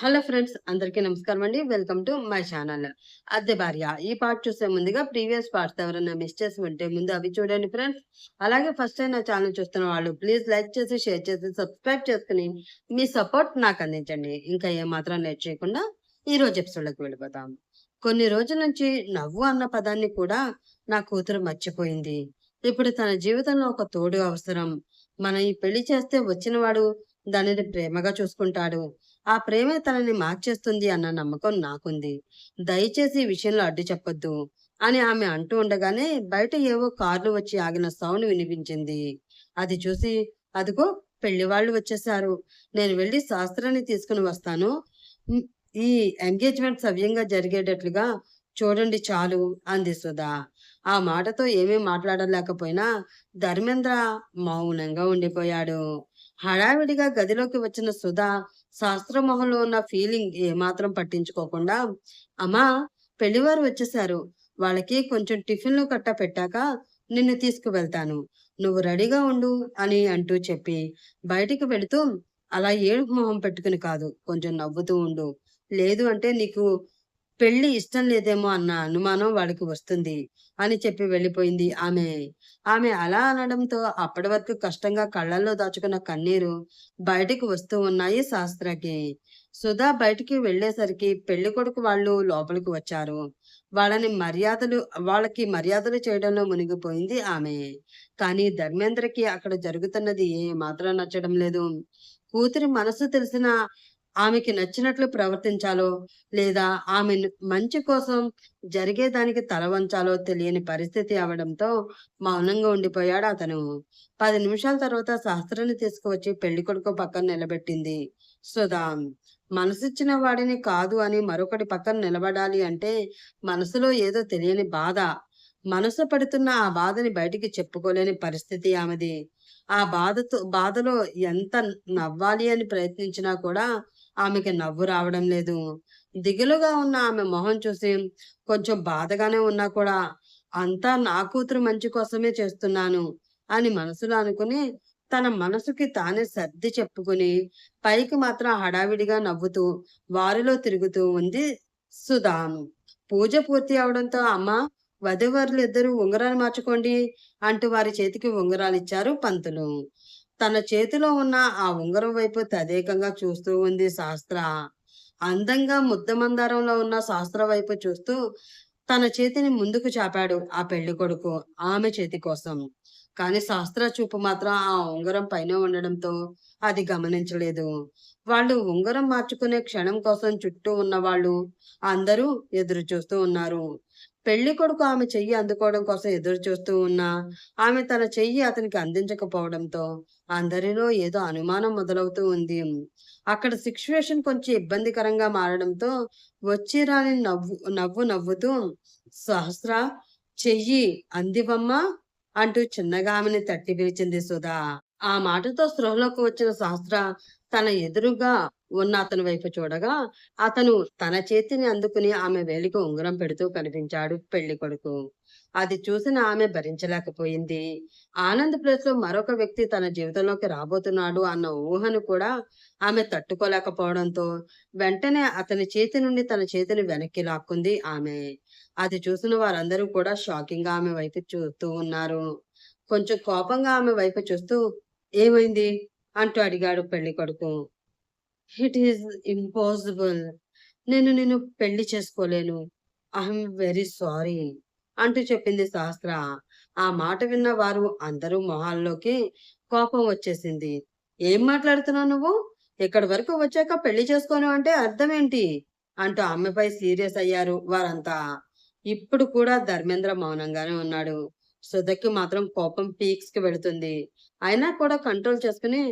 Hello friends అందరికీ నమస్కారం అండి. Welcome to my channel. అద్దె భార్య ఈ పార్ట్ చూసే ముందుగా ప్రీవియస్ పార్ట్స్ ఎవరైనా మిస్ చేసి ఉంటే ముందు అవి చూడండి ఫ్రెండ్స్. అలాగే ఫస్ట్ టైం నా ఛానల్ చూస్తున్న వాళ్ళు ప్లీజ్ లైక్ చేసి షేర్ చేసి సబ్స్క్రైబ్ చేసుకుని మీ సపోర్ట్ నాకు అందించండి. ఇంకా ఏమాత్రం లేట్ చేయకుండా ఈ రోజు ఎపిసోడ్లోకి వెళ్ళిపోతాం. కొన్ని రోజుల నుంచి నవ్వు అన్న పదాన్ని కూడా నా కూతురు మర్చిపోయింది. ఇప్పుడు తన జీవితంలో ఒక తోడు అవసరం. మనం ఈ పెళ్ళి చేస్తే వచ్చినవాడు దానిని ప్రేమగా చూసుకుంటాడు. ఆ ప్రేమే తనని మార్చేస్తుంది అన్న నమ్మకం నాకుంది. దయచేసి ఈ విషయంలో అడ్డు చెప్పొద్దు అని ఆమె అంటూ ఉండగానే బయట ఏవో కార్లు వచ్చి ఆగిన సౌండ్ వినిపించింది. అది చూసి అదిగో పెళ్ళి వాళ్ళు వచ్చేసారు నేను వెళ్ళి శాస్త్రాన్ని తీసుకుని వస్తాను. ఈ ఎంగేజ్మెంట్ సవ్యంగా జరిగేటట్లుగా చూడండి చాలు అంది సుధా. ఆ మాటతో ఏమీ మాట్లాడలేకపోయినా ధర్మేంద్ర మౌనంగా ఉండిపోయాడు. హడావిడిగా గదిలోకి వచ్చిన సుధా శాస్త్రమోహంలో ఉన్న ఫీలింగ్ ఏమాత్రం పట్టించుకోకుండా అమ్మా పెళ్ళివారు వచ్చేసారు. వాళ్ళకి కొంచెం టిఫిన్లు కట్ట పెట్టాక నిన్ను తీసుకువెళ్తాను. నువ్వు రెడీగా ఉండు అని అంటూ చెప్పి బయటికి వెళుతూ అలా ఏడుపు మొహం పెట్టుకుని కాదు. కొంచెం నవ్వుతూ ఉండు. లేదు అంటే నీకు పెళ్ళి ఇష్టం లేదేమో అన్న అనుమానం వాడికి వస్తుంది అని చెప్పి వెళ్ళిపోయింది ఆమె. ఆమె అలా అనడంతో అప్పటి వరకు కష్టంగా కళ్ళల్లో దాచుకున్న కన్నీరు బయటికి వస్తూ ఉన్నాయి శాస్త్రకి. సుధా బయటికి వెళ్ళేసరికి పెళ్ళి కొడుకు వాళ్ళు లోపలికి వచ్చారు. వాళ్ళని మర్యాదలు వాళ్ళకి మర్యాదలు చేయడంలో మునిగిపోయింది ఆమె. కానీ ధర్మేంద్రకి అక్కడ జరుగుతున్నది ఏ మాత్రం నచ్చడం లేదు. కూతురి మనసు తెలిసిన ఆమెకి నచ్చినట్లు ప్రవర్తించాలో లేదా ఆమె మంచి కోసం జరిగేదానికి తల వంచాలో తెలియని పరిస్థితి అవడంతో మౌనంగా ఉండిపోయాడు అతను. పది నిమిషాల తర్వాత శాస్త్రాన్ని తీసుకువచ్చి పెళ్ళి కొడుకు పక్కన నిలబెట్టింది. సుధా మనసిచ్చిన వాడిని కాదు అని మరొకటి పక్కన నిలబడాలి అంటే మనసులో ఏదో తెలియని బాధ. మనసు పడుతున్న ఆ బాధని బయటికి చెప్పుకోలేని పరిస్థితి ఆమెది. ఆ బాధతో బాధలో ఎంత నవ్వాలి అని ప్రయత్నించినా కూడా ఆమెకి నవ్వు రావడం లేదు. దిగులుగా ఉన్న ఆమె మొహం చూసి కొంచెం బాధగానే ఉన్నా కూడా అంతా నా కూతురు మంచి కోసమే చేస్తున్నాను అని మనసులో అనుకుని తన మనసుకి తానే సర్ది చెప్పుకుని పైకి మాత్రం హడావిడిగా నవ్వుతూ వారిలో తిరుగుతూ ఉంది సుధా. పూజ పూర్తి అవడంతో అమ్మ వధువరులు ఇద్దరు ఉంగరాలు మార్చుకోండి అంటూ వారి చేతికి ఉంగరాలు ఇచ్చారు పంతులు. తన చేతిలో ఉన్న ఆ ఉంగరం వైపు తదేకంగా చూస్తూ ఉంది శాస్త్ర. అందంగా ముద్దమందారంలో ఉన్న శాస్త్ర వైపు చూస్తూ తన చేతిని ముందుకు చాపాడు ఆ పెళ్ళి కొడుకు ఆమె చేతి కోసం. కానీ శాస్త్ర చూపు మాత్రం ఆ ఉంగరం పైన ఉండడంతో అది గమనించలేదు. వాళ్ళు ఉంగరం మార్చుకునే క్షణం కోసం చుట్టూ ఉన్న వాళ్ళు అందరూ ఎదురు చూస్తూ ఉన్నారు. పెళ్ళి కొడుకు ఆమె చెయ్యి అందుకోవడం కోసం ఎదురు చూస్తూ ఉన్నా ఆమె తన చెయ్యి అతనికి అందించకపోవడంతో అందరిలో ఏదో అనుమానం మొదలవుతూ ఉంది. అక్కడ సిచ్యువేషన్ కొంచెం ఇబ్బందికరంగా మారడంతో వచ్చి రాని నవ్వు నవ్వు నవ్వుతూ సహస్ర చెయ్యి అందివమ్మా అంటూ చిన్నగా ఆమెని తట్టి పిలిచింది సుధా. ఆ మాటతో స్పృహలోకి వచ్చిన సహస్ర తన ఎదురుగా ఉన్న అతని వైపు చూడగా అతను తన చేతిని అందుకుని ఆమె వేలికి ఉంగరం పెడుతూ కనిపించాడు పెళ్ళి కొడుకు. అది చూసిన ఆమె భరించలేకపోయింది. ఆనంద్ ప్లేస్లో మరొక వ్యక్తి తన జీవితంలోకి రాబోతున్నాడు అన్న ఊహను కూడా ఆమె తట్టుకోలేకపోవడంతో వెంటనే అతని చేతి నుండి తన చేతిని వెనక్కి లాక్కుంది ఆమె. అది చూసిన వారందరూ కూడా షాకింగ్గా ఆమె వైపు చూస్తూ ఉన్నారు. కొంచెం కోపంగా ఆమె వైపు చూస్తూ ఏమైంది? అంటూ అడిగాడు పెళ్ళి కొడుకు. ఇట్ ఈస్ ఇంపాసిబుల్ నేను నేను పెళ్ళి చేసుకోలేను. ఐఎమ్ వెరీ సారీ అంటూ చెప్పింది శాస్త్ర. ఆ మాట విన్న వారు అందరూ మొహాల్లోకి కోపం వచ్చేసింది. ఏం మాట్లాడుతున్నావు నువ్వు? ఇక్కడి వరకు వచ్చాక పెళ్ళి చేసుకోను అంటే అర్థం ఏంటి అంటూ ఆమెపై సీరియస్ అయ్యారు వారంతా. ఇప్పుడు కూడా ధర్మేంద్ర మౌనంగానే ఉన్నాడు. సుధకి మాత్రం కోపం పీక్స్కి వెళుతుంది. అయినా కూడా కంట్రోల్ చేసుకుని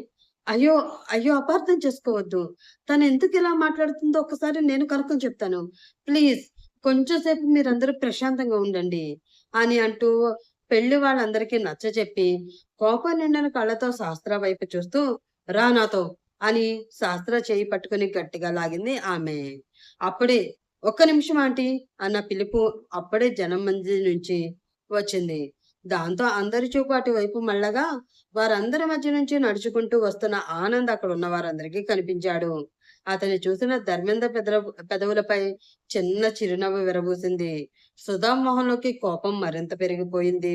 అయ్యో అయ్యో అపార్థం చేసుకోవద్దు. తను ఎందుకు ఇలా మాట్లాడుతుందో ఒకసారి నేను కనుక్కొని చెప్తాను. ప్లీజ్ కొంచెం సేపు మీరందరూ ప్రశాంతంగా ఉండండి అని అంటూ పెళ్ళి వాళ్ళందరికీ నచ్చ చెప్పి కోపం నిండిన కళ్ళతో శాస్త్ర వైపు చూస్తూ రా నాతో అని శాస్త్ర చేయి పట్టుకుని గట్టిగా లాగింది ఆమె. అప్పుడే ఒక్క నిమిషం ఆంటీ అన్న పిలుపు అప్పుడే జనం మంది నుంచి వచ్చింది. దాంతో అందరి చూపు అటువైపు మళ్ళగా వారందరి మధ్య నుంచి నడుచుకుంటూ వస్తున్న ఆనంద్ అక్కడ ఉన్న వారందరికీ కనిపించాడు. అతన్ని చూసిన ధర్మేంద్ర పెదల పెదవులపై చిన్న చిరునవ్వు విరబూసింది. సుధా మొహంలోకి కోపం మరింత పెరిగిపోయింది.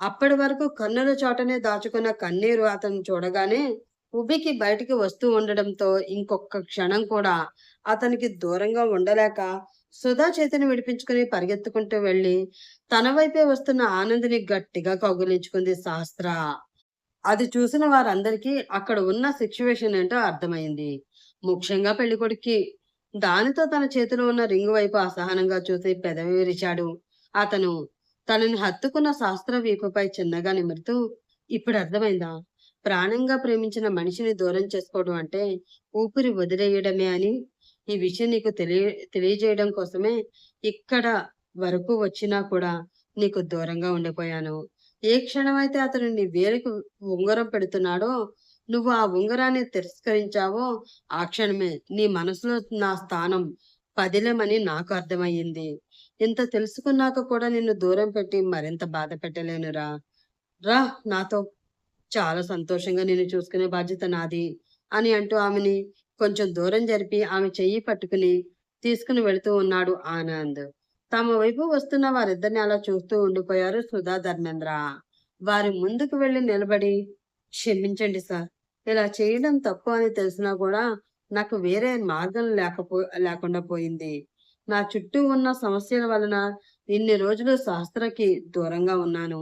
అప్పటి వరకు కన్నుల చోటనే దాచుకున్న కన్నీరు అతను చూడగానే ఉబికి బయటికి వస్తూ ఉండడంతో ఇంకొక క్షణం కూడా అతనికి దూరంగా ఉండలేక సుధా చేతిని విడిపించుకుని పరిగెత్తుకుంటూ వెళ్ళి తన వైపే వస్తున్న ఆనందిని గట్టిగా కౌగిలించుకుంది శాస్త్ర. అది చూసిన వారందరికీ అక్కడ ఉన్న సిచ్యువేషన్ ఏంటో అర్థమైంది. ముఖ్యంగా పెళ్ళికొడుక్కి దానితో తన చేతిలో ఉన్న రింగు వైపు అసహనంగా చూసి పెదవి విరిచాడు. అతను తనని హత్తుకున్న శాస్త్ర వీపుపై చిన్నగా నిమురుతూ ఇప్పుడు అర్థమైందా? ప్రాణంగా ప్రేమించిన మనిషిని దూరం చేసుకోవడం అంటే ఊపిరి వదిలేయడమే అని ఈ విషయం నీకు తెలియ తెలియజేయడం కోసమే ఇక్కడ వరకు వచ్చినా కూడా నీకు దూరంగా ఉండిపోయాను. ఏ క్షణమైతే అతను నీ వేలికి ఉంగరం పెడుతున్నాడో నువ్వు ఆ ఉంగరాన్ని తిరస్కరించావో ఆ క్షణమే నీ మనసులో నా స్థానం పదిలేమని నాకు అర్థమయ్యింది. ఇంత తెలుసుకున్నాక కూడా నిన్ను దూరం పెట్టి మరింత బాధ పెట్టలేనురా. రా నాతో చాలా సంతోషంగా నిన్ను చూసుకునే బాధ్యత నాది అని అంటూ ఆమెని కొంచెం దూరం జరిపి ఆమె చెయ్యి పట్టుకుని తీసుకుని వెళుతూ ఉన్నాడు ఆనంద్. తమ వైపు వస్తున్న వారిద్దరిని అలా చూస్తూ ఉండిపోయారు సుధా ధర్మేంద్ర. వారి ముందుకు వెళ్ళి నిలబడి క్షమించండి సార్ ఇలా చేయడం తప్పు అని తెలిసినా కూడా నాకు వేరే మార్గం లేకపో లేకుండా పోయింది. నా చుట్టూ ఉన్న సమస్యల వలన ఇన్ని రోజులు శాస్త్రకి దూరంగా ఉన్నాను.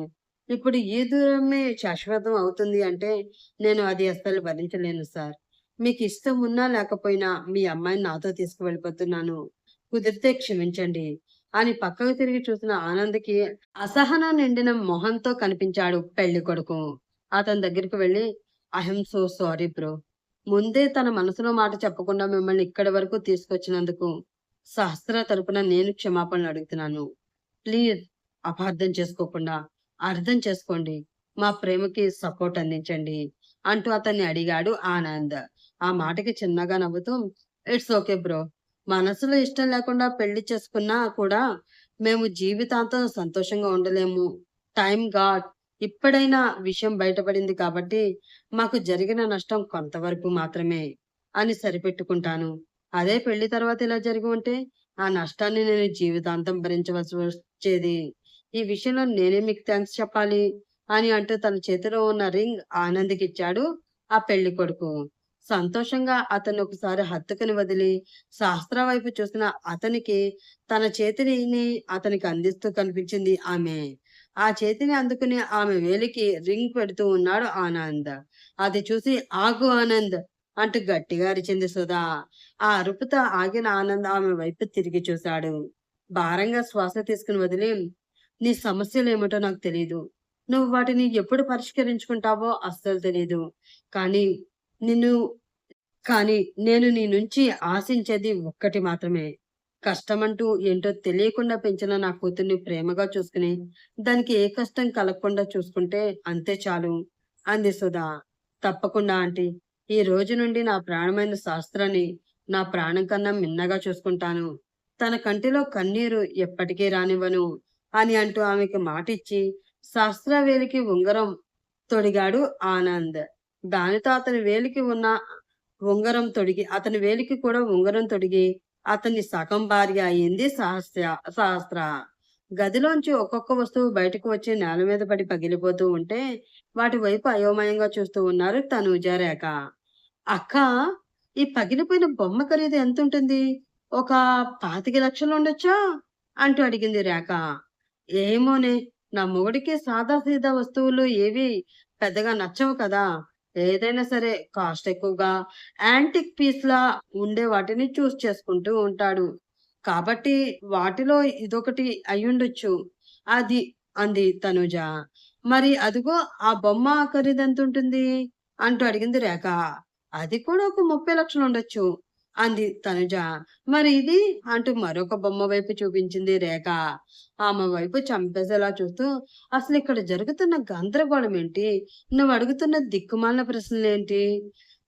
ఇప్పుడు ఈ దూరమే శాశ్వతం అవుతుంది అంటే నేను అది అస్సలు భరించలేను సార్. మీకు ఇష్టం ఉన్నా లేకపోయినా మీ అమ్మాయిని నాతో తీసుకువెళ్ళిపోతున్నాను. కుదిరితే క్షమించండి. అని పక్కకు తిరిగి చూసిన ఆనంద్కి అసహనం నిండిన మొహంతో కనిపించాడు పెళ్ళి కొడుకు. అతని దగ్గరికి వెళ్ళి ఐఎమ్ సో సారీ బ్రో. ముందే తన మనసులో మాట చెప్పకుండా మిమ్మల్ని ఇక్కడి వరకు తీసుకొచ్చినందుకు సహస్ర తరపున నేను క్షమాపణలు అడుగుతున్నాను. ప్లీజ్ అపార్థం చేసుకోకుండా అర్థం చేసుకోండి. మా ప్రేమకి సపోర్ట్ అందించండి అంటూ అతన్ని అడిగాడు ఆనంద్. ఆ మాటకి చిన్నగా నవ్వుతూ ఇట్స్ ఓకే బ్రో. మనసులో ఇష్టం లేకుండా పెళ్ళి చేసుకున్నా కూడా మేము జీవితాంతం సంతోషంగా ఉండలేము. టైం గాడ్ ఇప్పుడైనా విషయం బయటపడింది కాబట్టి మాకు జరిగిన నష్టం కొంతవరకు మాత్రమే అని సరిపెట్టుకుంటాను. అదే పెళ్ళి తర్వాత ఇలా జరిగి ఉంటే ఆ నష్టాన్ని నేను జీవితాంతం భరించవలసి వచ్చేది. ఈ విషయంలో నేనే మీకు థ్యాంక్స్ చెప్పాలి అని అంటూ తన చేతిలో ఉన్న రింగ్ ఆనంద్కి ఇచ్చాడు ఆ పెళ్ళి కొడుకు. సంతోషంగా అతను ఒకసారి హత్తుకుని వదిలి శాస్త్ర వైపు చూసిన అతనికి తన చేతిని అతనికి అందిస్తూ కనిపించింది ఆమె. ఆ చేతిని అందుకుని ఆమె వేలికి రింగ్ పెడుతూ ఉన్నాడు ఆనంద్. అది చూసి ఆగు ఆనంద్ అంటూ గట్టిగా అరిచింది సుధా. ఆ అరుపుతో ఆగిన ఆనంద్ ఆమె వైపు తిరిగి చూశాడు. భారంగా శ్వాస తీసుకుని వదిలి నీ సమస్యలు ఏమిటో నాకు తెలియదు నువ్వు వాటిని ఎప్పుడు పరిష్కరించుకుంటావో అస్సలు తెలియదు కానీ నిన్ను కానీ నేను నీ నుంచి ఆశించేది ఒక్కటి మాత్రమే. కష్టమంటూ ఏంటో తెలియకుండా పెంచిన నా కూతుర్ని ప్రేమగా చూసుకుని దానికి ఏ కష్టం కలగకుండా చూసుకుంటే అంతే చాలు అంది సుధా. తప్పకుండా ఆంటీ ఈ రోజు నుండి నా ప్రాణమైన శాస్త్రాన్ని నా ప్రాణం కన్నా మిన్నగా చూసుకుంటాను. తన కంటిలో కన్నీరు ఎప్పటికీ రానివ్వను అని అంటూ ఆమెకి మాటిచ్చి శాస్త్రవేలికి ఉంగరం తొడిగాడు ఆనంద్. దానితో అతని వేలికి ఉన్న ఉంగరం తొడిగి అతని వేలికి కూడా ఉంగరం తొడిగి అతని సగం భార్య అయింది సహస్ర సహస్ర. గదిలోంచి ఒక్కొక్క వస్తువు బయటకు వచ్చి నేల మీద పడి పగిలిపోతూ ఉంటే వాటి వైపు అయోమయంగా చూస్తూ ఉన్నారు తనూజ రేఖ అక్క ఈ పగిలిపోయిన బొమ్మ ఖరీదు ఎంత ఉంటుంది ఒక పాతిక లక్షలు ఉండొచ్చా? అంటూ అడిగింది రేఖ. ఏమోనే నా మొగుడికి సాదా సీదా వస్తువులు ఏవి పెద్దగా నచ్చవు కదా. ఏదైనా సరే కాస్ట్ ఎక్కువగా యాంటిక్ పీస్ లా ఉండే వాటిని చూస్ చేసుకుంటూ ఉంటాడు. కాబట్టి వాటిలో ఇదొకటి అయ్యుండొచ్చు. అది అంది తనుజ. మరి అదిగో ఆ బొమ్మ ఖరీదెంత ఉంటుంది అంటూ అడిగింది రేఖ. అది కూడా ఒక ముప్పై లక్షలు ఉండొచ్చు అంది తనుజ. మరి ఇది అంటూ మరొక బొమ్మ వైపు చూపించింది రేఖ. ఆమె వైపు చంపేసేలా చూస్తూ అసలు ఇక్కడ జరుగుతున్న గందరగోళం ఏంటి? నువ్వు అడుగుతున్న దిక్కుమాలిన ప్రశ్నలు ఏంటి?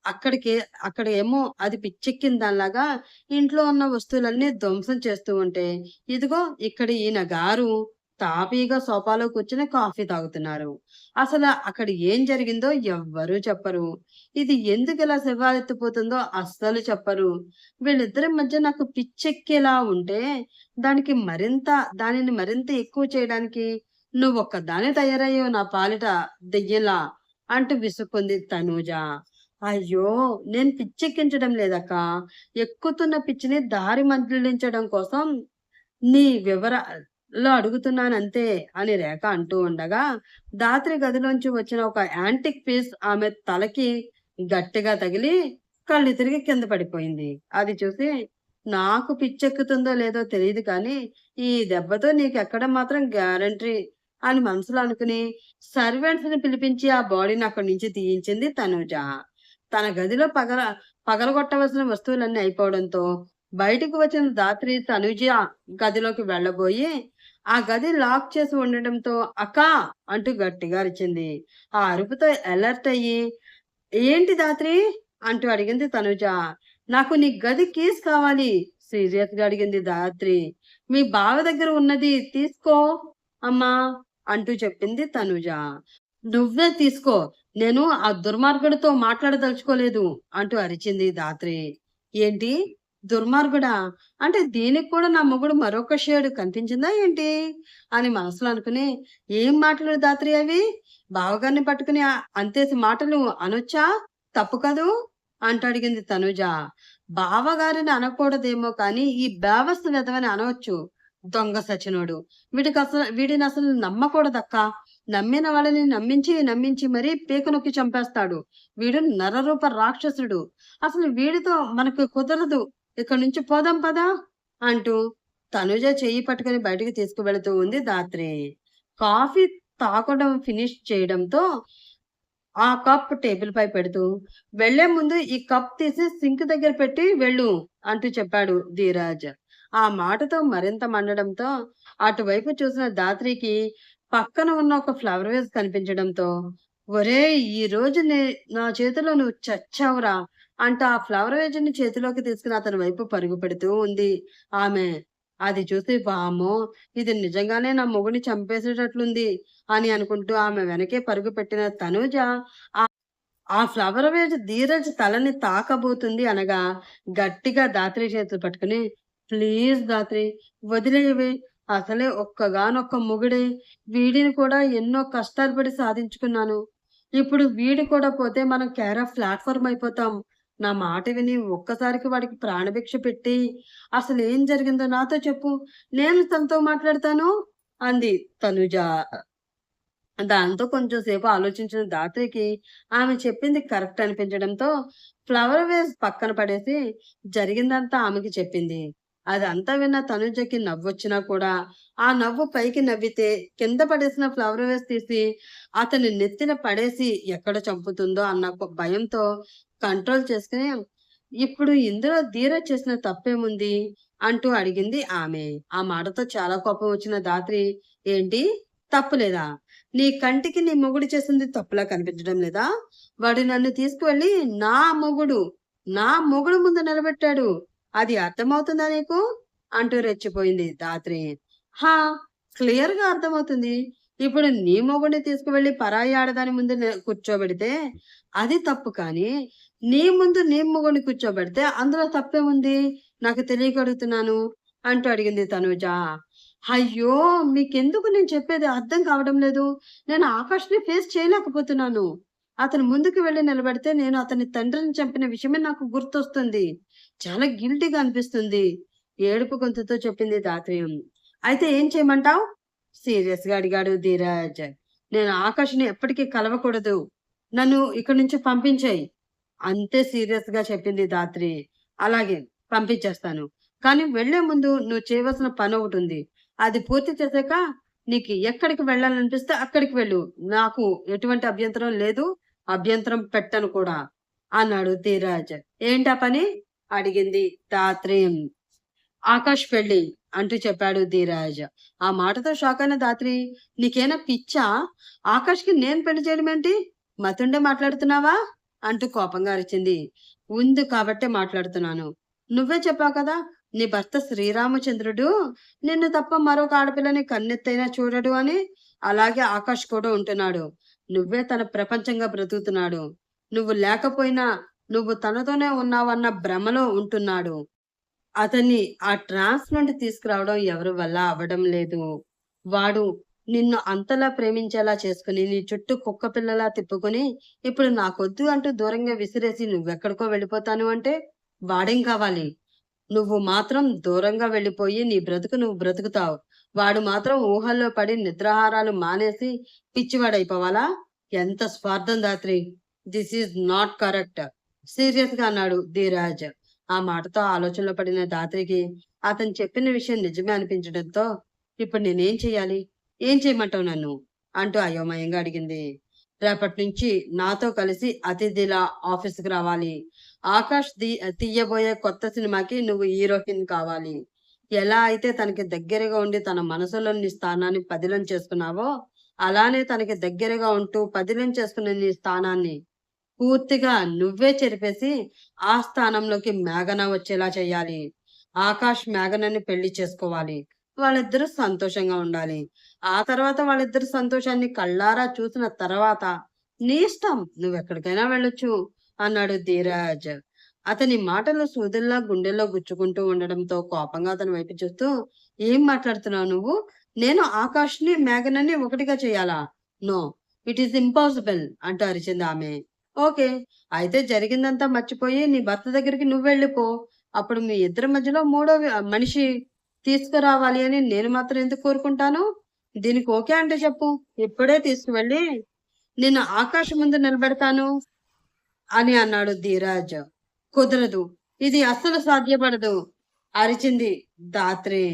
అక్కడికి అక్కడ ఏమో అది పిచ్చెక్కిన దానిలాగా ఇంట్లో ఉన్న వస్తువులన్నీ ధ్వంసం చేస్తూ ఉంటే ఇదిగో ఇక్కడ ఈయన గారు తాపీగా సోఫాలో కూర్చుని కాఫీ తాగుతున్నారు. అసలు అక్కడ ఏం జరిగిందో ఎవ్వరూ చెప్పరు. ఇది ఎందుకు ఇలా శివాలెత్తిపోతుందో అస్సలు చెప్పరు. వీళ్ళిద్దరి మధ్య నాకు పిచ్చెక్కేలా ఉంటే, దానికి మరింత దానిని మరింత ఎక్కువ చేయడానికి నువ్వొక్కదానివే తయారయ్యో నా పాలిట దెయ్యలా అంటూ విసుక్కుంది తనూజ. అయ్యో! నేను పిచ్చెక్కించడం లేదక్కా. ఎక్కుతున్న పిచ్చిని దారి మళ్ళించడం కోసం నీ వివర వివరాలు అడుగుతున్నానంతే అని రేఖ అంటూ ఉండగా, దాత్రి గదిలోంచి వచ్చిన ఒక యాంటిక్ పీస్ ఆమె తలకి గట్టిగా తగిలి కళ్ళు తిరిగి కింద పడిపోయింది. అది చూసి నాకు పిచ్చెక్కుతుందో లేదో తెలియదు కానీ, ఈ దెబ్బతో నీకెక్కడ మాత్రం గ్యారంటీ అని మనసులో అనుకుని సర్వెంట్స్‌ని పిలిపించి ఆ బాడీని అక్కడి నుంచి తీయించింది తనుజ తన గదిలో పగల పగలగొట్టవలసిన వస్తువులన్నీ అయిపోవడంతో బయటకు వచ్చిన దాత్రి తనుజ గదిలోకి వెళ్ళబోయి, ఆ గది లాక్ చేసి ఉండడంతో అక్కా! అంటూ గట్టిగా అరిచింది. ఆ అరుపుతో అలర్ట్ అయ్యి ఏంటి దాత్రి అంటూ అడిగింది తనుజ నాకు నీ గది కీస్ కావాలి సీరియస్‌గా అడిగింది దాత్రి మీ బావ దగ్గర ఉన్నది తీసుకో అమ్మా! అంటూ చెప్పింది తనుజ నువ్వే తీసుకో. నేను ఆ దుర్మార్గుడితో మాట్లాడదలుచుకోలేదు అంటూ అరిచింది దాత్రి ఏంటి? దుర్మార్గుడా? అంటే దీనికి కూడా నా మొగుడు మరొక షేడు కనిపించిందా ఏంటి? అని మనసులో అనుకుని ఏం మాటలు దాత్రి అవి? బావగారిని పట్టుకుని అంతేసి మాటలు అనొచ్చా? తప్పు కదూ? అంటూ అడిగింది తనూజ. బావగారిని అనకూడదేమో కానీ ఈ బేవర్స్ విధమని అనవచ్చు. దొంగ సచినుడు వీడికి అసలు వీడిని అసలు నమ్మకూడదక్కా. నమ్మిన వాళ్ళని నమ్మించి, నమ్మించి మరీ పీక నొక్కి చంపేస్తాడు. వీడు నరరూప రాక్షసుడు. అసలు వీడితో మనకు కుదరదు. ఇక్కడి నుంచి పోదాం పదా అంటూ తనుజ చెయ్యి పట్టుకుని బయటికి తీసుకువెళుతూ ఉంది ధాత్రి. కాఫీ తాగడం ఫినిష్ చేయడంతో ఆ కప్ టేబుల్ పై పెడుతూ, "వెళ్ళే ముందు ఈ కప్ తీసి సింక్ దగ్గర పెట్టి వెళ్ళు" అంటూ చెప్పాడు ధీరాజ్ ఆ మాటతో మరింత మండడంతో అటువైపు చూసిన ధాత్రికి పక్కన ఉన్న ఒక ఫ్లవర్ వేస్ కనిపించడంతో, ఒరే ఈ రోజు నే నా చేతిలో నువ్వు చచ్చావురా" అంటూ ఆ ఫ్లవర్ వేజ్‌ని చేతిలోకి తీసుకుని అతని వైపు పరుగు పెడుతూ ఉంది ఆమె. అది చూసి వామ్మో! ఇది నిజంగానే నా మొగుడిని చంపేసేటట్లుంది అని అనుకుంటూ ఆమె వెనకే పరుగు పెట్టిన తనూజ ఆ ఫ్లవర్ వేజ్ ధీరజ్ తలని తాకబోతుంది అనగా గట్టిగా దాత్రి చేతులు పట్టుకుని, "ప్లీజ్ దాత్రి వదిలేవి అసలే ఒక్కగానొక్క మొగుడే. వీడిని కూడా ఎన్నో కష్టాలు పడి సాధించుకున్నాను. ఇప్పుడు వీడి కూడా పోతే మనం కేర్ ఆఫ్ అయిపోతాం. నా మాట విని ఒక్కసారికి వాడికి ప్రాణభిక్ష పెట్టి అసలు ఏం జరిగిందో నాతో చెప్పు. నేను తనతో మాట్లాడతాను" అంది తనుజ దాంతో కొంచెం సేపు ఆలోచించిన దాత్రికి ఆమె చెప్పింది కరెక్ట్ అనిపించడంతో ఫ్లవర్ వేస్ పక్కన పడేసి జరిగిందంతా ఆమెకి చెప్పింది. అదంతా విన్న తనుజకి నవ్వొచ్చినా కూడా ఆ నవ్వు పైకి నవ్వితే కింద పడేసిన ఫ్లవర్ వేస్ తీసి అతని నెత్తిన పడేసి ఎక్కడ చంపుతుందో అన్న భయంతో కంట్రోల్ చేసుకుని, "ఇప్పుడు ఇందులో ధీర చేసిన తప్పేముంది?" అంటూ అడిగింది ఆమె. ఆ మాటతో చాలా కోపం వచ్చిన దాత్రి "ఏంటి? తప్పు లేదా? నీ కంటికి నీ మొగుడు చేసింది తప్పులా కనిపించడం లేదా? వాడు నన్ను తీసుకువెళ్ళి నా మొగుడు, నా మొగుడు ముందు నిలబెట్టాడు. అది అర్థమవుతుందా నీకు?" అంటూ రెచ్చిపోయింది ధాత్రి. "హా! క్లియర్‌గా అర్థమవుతుంది. ఇప్పుడు నీ మొగుడిని తీసుకువెళ్ళి పరాయి ఆడదాని ముందు కూర్చోబెడితే అది తప్పు కానీ, నీ ముందు నీ మొగుడిని కూర్చోబెడితే అందులో తప్పేముంది? నాకు తెలియక అడుగుతున్నాను" అంటూ అడిగింది తనుజ "అయ్యో! మీకెందుకు నేను చెప్పేది అర్థం కావడం లేదు. నేను ఆకాష్‌ని ఫేస్ చేయలేకపోతున్నాను. అతను ముందుకు వెళ్ళి నిలబడితే నేను అతని తండ్రిని చంపిన విషయమే నాకు గుర్తొస్తుంది. చాలా గిల్టీగా అనిపిస్తుంది" ఏడుపు గొంతుతో చెప్పింది ధాత్రి. "అయితే ఏం చేయమంటావ్?" సీరియస్‌గా అడిగాడు ధీరజ్. "నేను ఆకాష్‌ని ఎప్పటికీ కలవకూడదు. నన్ను ఇక్కడి నుంచి పంపించేయి అంతే సీరియస్‌గా చెప్పింది దాత్రి "అలాగే పంపించేస్తాను. కానీ వెళ్ళే ముందు నువ్వు చేయవలసిన పని ఒకటి ఉంది అది పూర్తి చేశాక నీకు ఎక్కడికి వెళ్ళాలనిపిస్తే అక్కడికి వెళ్ళు. నాకు ఎటువంటి అభ్యంతరం లేదు. అభ్యంతరం పెట్టను కూడా" అన్నాడు ధీరాజ్ "ఏంటా పని?" అడిగింది ధాత్రి. "ఆకాష్ పెళ్ళి" అంటూ చెప్పాడు ధీరజ్. ఆ మాటతో షాకర్న దాత్రి "నీకేనా పిచ్చా? ఆకాష్‌కి నేను పెళ్ళి చేయడం ఏంటి మతుండే మాట్లాడుతున్నావా?" అంటూ కోపంగా అరిచింది. "ఉంది కాబట్టే మాట్లాడుతున్నాను. నువ్వే చెప్పావు కదా! నీ భర్త శ్రీరామచంద్రుడు నిన్ను తప్ప మరొక ఆడపిల్లని కన్నెత్తైనా చూడడు అని అలాగే ఆకాష్ కూడా ఉంటున్నాడు నువ్వే తన ప్రపంచంగా బ్రతుకుతున్నాడు నువ్వు లేకపోయినా నువ్వు తనతోనే ఉన్నావన్న భ్రమలో ఉంటున్నాడు. అతన్ని ఆ ట్రాన్స్ నుండి తీసుకురావడం ఎవరి వల్ల అవ్వడం లేదు. వాడు నిన్ను అంతలా ప్రేమించేలా చేసుకుని నీ చుట్టూ కుక్క పిల్లలా తిప్పుకొని ఇప్పుడు నాకొద్దు అంటూ దూరంగా విసిరేసి నువ్వెక్కడికో వెళ్ళిపోతాను అంటే వాడేం కావాలి? నువ్వు మాత్రం దూరంగా వెళ్ళిపోయి నీ బ్రతుకు నువ్వు బ్రతుకుతావు. వాడు మాత్రం ఊహల్లో పడి నిద్రాహారాలు మానేసి పిచ్చివాడైపోవాలా? ఎంత స్వార్థం Dhatri. This is not correct. సీరియస్గా అన్నాడు ధీరాజ్. ఆ మాటతో ఆలోచనలో పడిన దాత్రికి అతను చెప్పిన విషయం నిజమే అనిపించడంతో ఇప్పుడు నేనేం చెయ్యాలి? ఏం చేయమంటావు నన్ను? అంటూ అయోమయంగా అడిగింది. రేపటి నుంచి నాతో కలిసి అతిథిలా ఆఫీస్కి రావాలి. ఆకాష్ తీ- తీయబోయే కొత్త సినిమాకి నువ్వు హీరోయిన్ కావాలి. ఎలా అయితే తనకి దగ్గరగా ఉండి తన మనసులో నీ స్థానాన్ని పదిలం చేసుకున్నావో అలానే తనకి దగ్గరగా ఉంటూ పదిలం చేసుకున్న నీ స్థానాన్ని పూర్తిగా నువ్వే చెరిపేసి ఆ స్థానంలోకి మేఘన వచ్చేలా చేయాలి ఆకాష్ మేఘనని పెళ్ళి చేసుకోవాలి. వాళ్ళిద్దరూ సంతోషంగా ఉండాలి. ఆ తర్వాత వాళ్ళిద్దరు సంతోషాన్ని కళ్ళారా చూసిన తర్వాత నీ ఇష్టం నువ్వెక్కడికైనా వెళ్ళొచ్చు అన్నాడు ధీరాజ్. అతని మాటలు సూదుల్లా గుండెల్లో గుచ్చుకుంటూ ఉండడంతో కోపంగా అతని వైపు చూస్తూ ఏం మాట్లాడుతున్నావు నువ్వు? నేను ఆకాష్ని మేఘనని ఒకటిగా చేయాలా నో ఇట్ ఈస్ ఇంపాసిబుల్ అంటూ అరిచింది ఆమె. ఓకే. అయితే జరిగిందంతా మర్చిపోయి నీ భర్త దగ్గరికి నువ్వు వెళ్ళిపో. అప్పుడు మీ ఇద్దరి మధ్యలో మూడో మనిషి తీసుకురావాలి అని నేను మాత్రం ఎందుకు కోరుకుంటాను? దీనికి ఓకే అంటే చెప్పు. ఇప్పుడే తీసుకువెళ్ళి నిన్ను ఆకాశం ముందు నిలబెడతాను అని అన్నాడు ధీరాజ్. కుదరదు. ఇది అస్సలు సాధ్యపడదు. అరిచింది దాత్రి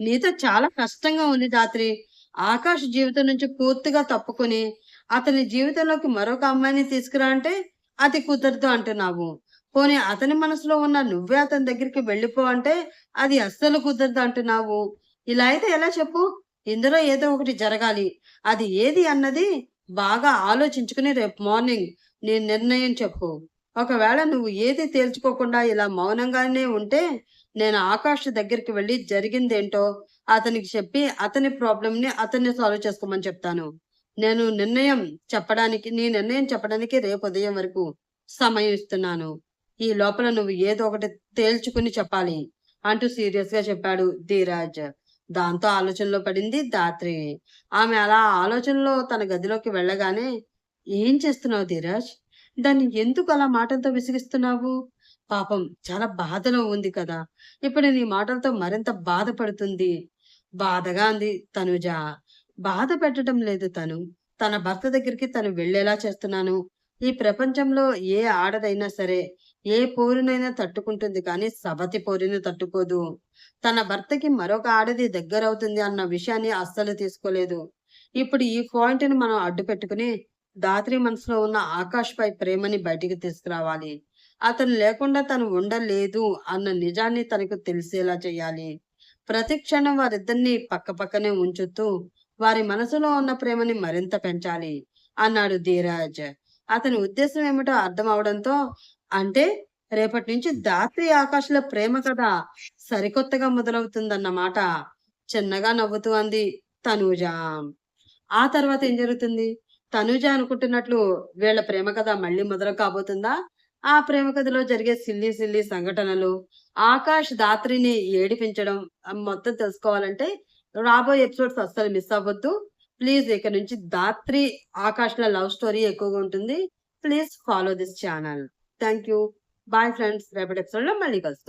నీతో చాలా కష్టంగా ఉంది దాత్రి ఆకాశ జీవితం నుంచి పూర్తిగా తప్పుకొని అతని జీవితంలోకి మరొక అమ్మాయిని తీసుకురా అంటే అది కుదరదు అంటున్నావు. పోనీ అతని మనసులో ఉన్న నువ్వే అతని దగ్గరికి వెళ్ళిపో అంటే అది అస్సలు కుదరదు అంటున్నావు. ఇలా అయితే ఎలా చెప్పు? ఇందులో ఏదో ఒకటి జరగాలి. అది ఏది అన్నది బాగా ఆలోచించుకుని రేపు మార్నింగ్ నీ నిర్ణయం చెప్పు. ఒకవేళ నువ్వు ఏది తేల్చుకోకుండా ఇలా మౌనంగానే ఉంటే నేను ఆకాష్ దగ్గరికి వెళ్ళి జరిగిందేంటో అతనికి చెప్పి అతని ప్రాబ్లంని అతన్ని సాల్వ్ చేసుకోమని చెప్తాను. నేను నిర్ణయం చెప్పడానికి నీ నిర్ణయం చెప్పడానికి రేపు ఉదయం వరకు సమయం ఇస్తున్నాను. ఈ లోపల నువ్వు ఏదో ఒకటి తేల్చుకుని చెప్పాలి అంటూ సీరియస్గా చెప్పాడు ధీరాజ్. దాంతో ఆలోచనలో పడింది దాత్రి ఆమె అలా ఆలోచనలో తన గదిలోకి వెళ్ళగానే ఏం చేస్తున్నావు ధీరాజ్? దాన్ని ఎందుకు అలా మాటలతో విసిగిస్తున్నావు? పాపం చాలా బాధలో ఉంది కదా. ఇప్పుడు నీ మాటలతో మరింత బాధపడుతుంది. బాధగా అంది తనుజ. బాధ పెట్టడం లేదు తను. తన భర్త దగ్గరికి తను వెళ్ళేలా చేస్తున్నాను. ఈ ప్రపంచంలో ఏ ఆడదైనా సరే ఏ పోరునైనా తట్టుకుంటుంది కానీ సబతి పోరుని తట్టుకోదు. తన భర్తకి మరొక ఆడది దగ్గరవుతుంది అన్న విషయాన్ని అస్సలు తీసుకోలేదు. ఇప్పుడు ఈ పాయింట్ని మనం అడ్డు పెట్టుకుని దాత్రి మనసులో ఉన్న ఆకాష్ పై ప్రేమని బయటికి తీసుకురావాలి. అతను లేకుండా తను ఉండలేదు అన్న నిజాన్ని తనకు తెలిసేలా చేయాలి. ప్రతి క్షణం వారిద్దరిని పక్క పక్కనే ఉంచుతూ వారి మనసులో ఉన్న ప్రేమని మరింత పెంచాలి అన్నాడు ధీరాజ్. అతని ఉద్దేశం ఏమిటో అర్థం అవడంతో అంటే రేపటి నుంచి దాత్రి ఆకాశల ప్రేమ కథ సరికొత్తగా మొదలవుతుందన్నమాట. చిన్నగా నవ్వుతూ అంది తనూజ. ఆ తర్వాత ఏం జరుగుతుంది? తనూజ అనుకుంటున్నట్లు వీళ్ళ ప్రేమ కథ మళ్ళీ మొదలు కాబోతుందా? ఆ ప్రేమ కథలో జరిగే సిల్లి సిల్లి సంఘటనలు ఆకాష్ దాత్రిని ఏడిపించడం మొత్తం తెలుసుకోవాలంటే రాబోయే ఎపిసోడ్స్ అస్సలు మిస్ అవ్వద్దు. ప్లీజ్ ఇక నుంచి దాత్రి ఆకాష్ల లవ్ స్టోరీ ఎక్కువగా ఉంటుంది. Please follow this channel thank you bye friends రేపటి ఎపిసోడ్లో మళ్ళీ కలుస్తాం.